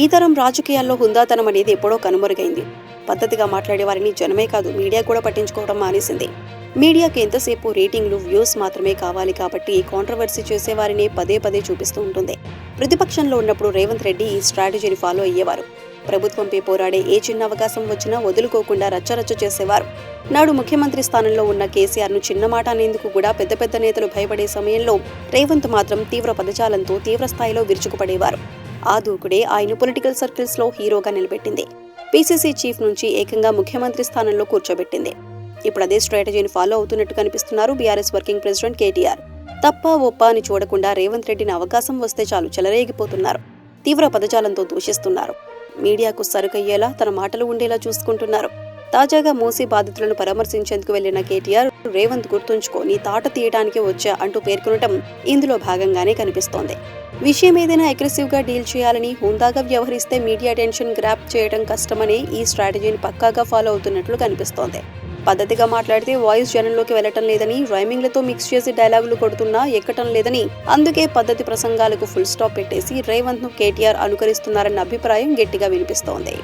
ఈ తరం రాజకీయాల్లో హుందాతనం అనేది ఎప్పుడో కనుమరుగైంది. పద్ధతిగా మాట్లాడే వారిని జనమే కాదు మీడియా కూడా పట్టించుకోవడం మానేసింది. మీడియాకి ఎంతసేపు రేటింగ్లు వ్యూస్ మాత్రమే కావాలి కాబట్టి కాంట్రవర్సీ చేసే వారిని పదే పదే చూపిస్తూ ఉంటుంది. ప్రతిపక్షంలో ఉన్నప్పుడు రేవంత్ రెడ్డి ఈ స్ట్రాటజీని ఫాలో అయ్యేవారు. ప్రభుత్వంపై పోరాడే ఏ చిన్న అవకాశం వచ్చినా వదులుకోకుండా రచ్చరచ్చ చేసేవారు. నాడు ముఖ్యమంత్రి స్థానంలో ఉన్న కేసీఆర్ను చిన్న మాట అనేందుకు కూడా పెద్ద పెద్ద నేతలు భయపడే సమయంలో రేవంత్ మాత్రం తీవ్ర పదజాలంతో తీవ్ర స్థాయిలో విరుచుకుపడేవారు. ఆ దూకుడే ఆయన పొలిటికల్ సర్కిల్స్లో హీరోగా నిలబెట్టింది. పీసీసీ చీఫ్ నుంచి ఏకంగా ముఖ్యమంత్రి స్థానంలో కూర్చోబెట్టింది. ఇప్పుడు అదే స్ట్రాటజీని ఫాలో అవుతున్నట్టు కనిపిస్తున్నారు బీఆర్ఎస్ వర్కింగ్ ప్రెసిడెంట్ కేటీఆర్. తప్ప ఒప్ప అని చూడకుండా రేవంత్ రెడ్డిని అవకాశం వస్తే చాలు చెలరేగిపోతున్నారు. తీవ్ర పదజాలంతో దూషిస్తున్నారు. మీడియాకు సరుకయ్యేలా తన మాటలు ఉండేలా చూసుకుంటున్నారు. తాజాగా మూసీ బాధితులను పరామర్శించేందుకు వెళ్ళిన కేటీఆర్ రేవంత్ గుర్తుంచుకొని తాట తీయడానికి వచ్చా అంటూ పేర్కొనటం ఇందులో భాగంగానే కనిపిస్తోంది. విషయం ఏదైనా అగ్రెసివ్గా డీల్ చేయాలని హుందాగా వ్యవహరిస్తే మీడియా టెన్షన్ గ్రాప్ చేయడం కష్టమని ఈ స్ట్రాటజీని పక్కాగా ఫాలో అవుతున్నట్లు కనిపిస్తోంది. పద్ధతిగా మాట్లాడితే వాయిస్ జనంలోకి వెళ్ళటం లేదని రైమింగ్లతో మిక్స్ చేసి డైలాగులు కొడుతున్నా ఎక్కటం లేదని అందుకే పద్ధతి ప్రసంగాలకు ఫుల్ స్టాప్ పెట్టేసి రేవంత్ను కేటీఆర్ అనుకరిస్తున్నారన్న అభిప్రాయం గట్టిగా వినిపిస్తోంది.